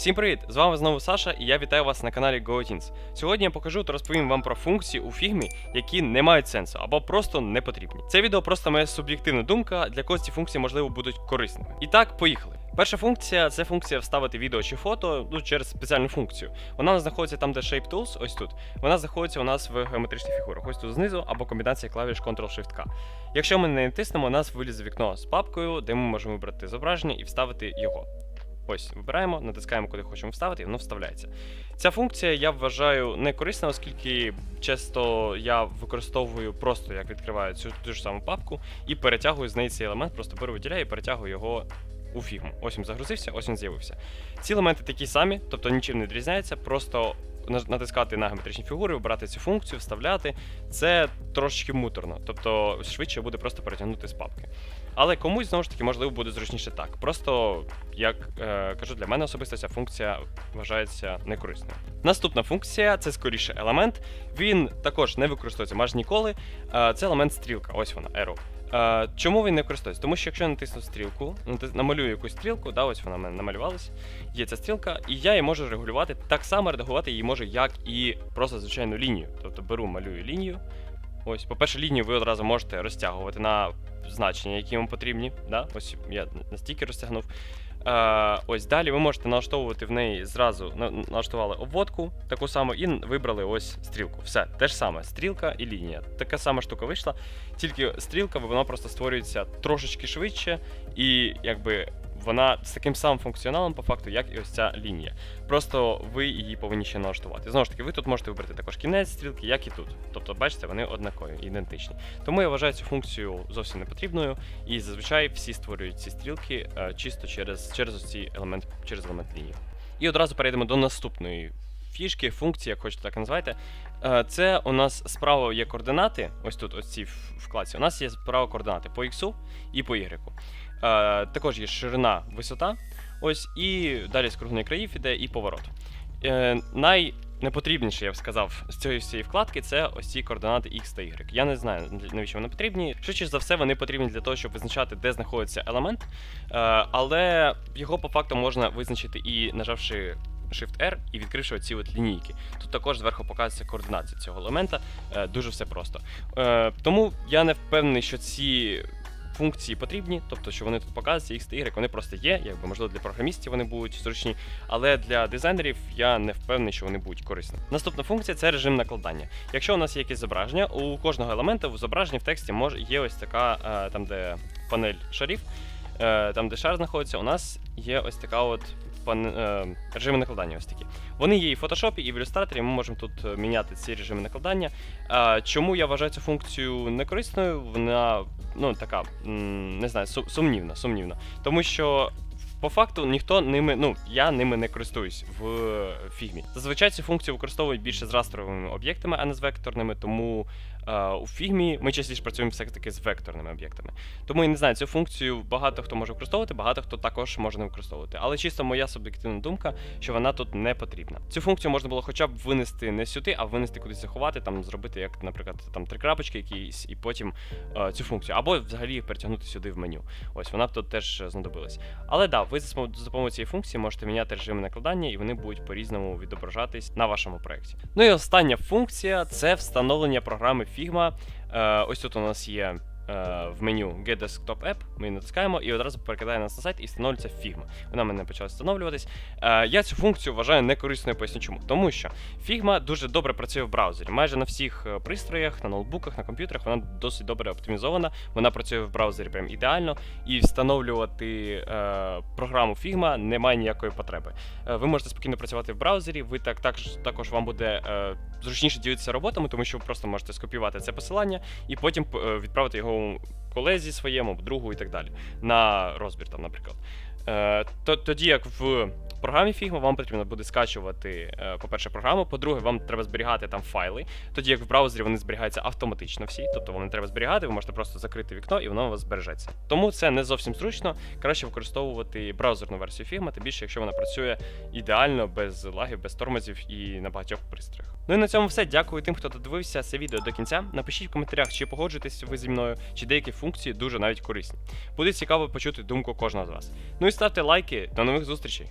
Всім привіт! З вами знову Саша, і я вітаю вас на каналі GoTeens. Сьогодні я покажу та розповім вам про функції у фігмі, які не мають сенсу або просто не потрібні. Це відео просто моя суб'єктивна думка, для когось ці функції можливо будуть корисними. І так, поїхали. Перша функція це функція вставити відео чи фото ну, через спеціальну функцію. Вона знаходиться там, де Shape Tools, ось тут. Вона знаходиться у нас в геометричних фігурах, ось тут знизу, або комбінація клавіш Ctrl-Shift-K. Якщо ми не натиснемо, у нас вилізе вікно з папкою, де ми можемо вибрати зображення і вставити його. Ось, вибираємо, натискаємо, куди хочемо вставити, і воно вставляється. Ця функція я вважаю не корисна, оскільки часто я використовую просто як відкриваю цю ту ж саму папку і перетягую з неї цей елемент, просто беру виділяю і перетягую його у фігму. Ось він загрузився, ось він з'явився. Ці елементи такі самі, тобто нічим не відрізняється, просто натискати на геометричні фігури, обрати цю функцію, вставляти. Це трошечки муторно, тобто швидше буде просто перетягнути з папки. Але комусь знову ж таки можливо буде зручніше так. Просто як е, кажу, для мене особисто ця функція вважається некорисною. Наступна функція це скоріше елемент. Він також не використовується майже ніколи. Е, це елемент стрілка. Ось вона, arrow. Чому він не користується? Тому що якщо я натисну стрілку, намалюю якусь стрілку, да, ось вона в мене намалювалася, є ця стрілка, і я її можу регулювати так само редагувати її можу, як і просто звичайну лінію. Тобто беру, малюю лінію. Ось, по-перше, лінію ви одразу можете розтягувати на значення, які вам потрібні. Да? Ось я настільки розтягнув. Е, ось далі ви можете налаштовувати в неї зразу налаштували обводку, таку саму, і вибрали ось стрілку. Все, те ж саме, стрілка і лінія. Така сама штука вийшла. Тільки стрілка, вона просто створюється трошечки швидше, і якби вона з таким самим функціоналом, по факту, як і ось ця лінія. Просто ви її повинні ще налаштувати. Знову ж таки, ви тут можете вибрати також кінець стрілки, як і тут. Тобто, бачите, вони однакові, ідентичні. Тому я вважаю цю функцію зовсім непотрібною, і зазвичай всі створюють ці стрілки е, чисто через, через цей елемент, через елемент лінії. І одразу перейдемо до наступної фішки, функції, як хочете так називайте. Е, Це у нас справа є координати. Ось тут, ось цій в-. У нас є справа координати по X і по Y. Е, Також є ширина, висота. Ось, і далі скруглений країв іде і поворот. Е, найнепотрібніше, я б сказав, з цієї всієї вкладки це ось ці координати X та Y. Я не знаю, навіщо вони потрібні. Швидше за все, вони потрібні для того, щоб визначати, де знаходиться елемент. Е, але його по факту можна визначити і нажавши Shift-R і відкривши оці от лінійки. Тут також зверху показується координація цього елемента. Дуже все просто. Тому я не впевнений, що ці функції потрібні, тобто, що вони тут показуються, та Y, вони просто є, якби можливо для програмістів вони будуть зручні, але для дизайнерів я не впевнений, що вони будуть корисні. Наступна функція це режим накладання. Якщо у нас є якесь зображення, у кожного елемента в зображенні в тексті може є ось така, е, там де панель шарів, е, там де шар знаходиться, у нас є ось така от е, режими накладання. Ось такі. Вони є і в фотошопі, і в ілюстраторі. Ми можемо тут міняти ці режими накладання. Чому я вважаю цю функцію некорисною? Вона ну така не знаю, су- сумнівна, сумнівна. Тому що. По факту ніхто ними, ну я ними не користуюсь в фігмі. Зазвичай ці функції використовують більше з растровими об'єктами, а не з векторними. Тому е, у фігмі ми частіше працюємо все-таки з векторними об'єктами. Тому я не знаю, цю функцію багато хто може використовувати, багато хто також може не використовувати. Але чисто моя суб'єктивна думка, що вона тут не потрібна. Цю функцію можна було хоча б винести не сюди, а винести кудись заховати, там зробити, як, наприклад, там три крапочки якісь, і потім е, цю функцію, або взагалі їх перетягнути сюди в меню. Ось вона б тут теж е, знадобилась. Але да, ви за допомогою цієї функції можете міняти режими накладання, і вони будуть по-різному відображатись на вашому проєкті. Ну і остання функція це встановлення програми Figma. Е, ось тут у нас є. Е, В меню Get Desktop App ми натискаємо і одразу перекидає нас на сайт і встановлюється Figma. Вона мене почала встановлюватись. Е, Я цю функцію вважаю некорисною, поясню чому. Тому що Figma дуже добре працює в браузері. Майже на всіх е, пристроях, на ноутбуках, на комп'ютерах вона досить добре оптимізована. Вона працює в браузері прям ідеально, і встановлювати програму Figma немає ніякої потреби. Ви можете спокійно працювати в браузері. Ви так також також вам буде зручніше ділитися роботами, тому що ви просто можете скопіювати це посилання і потім е, відправити його колезі своєму, другу і так далі на розбір, там, наприклад. Е, тоді як в програмі Figma вам потрібно буде скачувати, е, по-перше, програму, по-друге, вам треба зберігати там файли. Тоді як в браузері вони зберігаються автоматично всі, тобто вам не треба зберігати, ви можете просто закрити вікно і воно у вас збережеться. Тому це не зовсім зручно. Краще використовувати браузерну версію Figma, тим більше, якщо вона працює ідеально, без лагів, без тормозів і на багатьох пристроях. Ну і на цьому все. Дякую тим, хто додивився це відео до кінця. Напишіть в коментарях, чи погоджуєтесь ви зі мною, чи деякі функції дуже навіть корисні. Буде цікаво почути думку кожного з вас. Ну і ставте лайки. До нових зустрічей!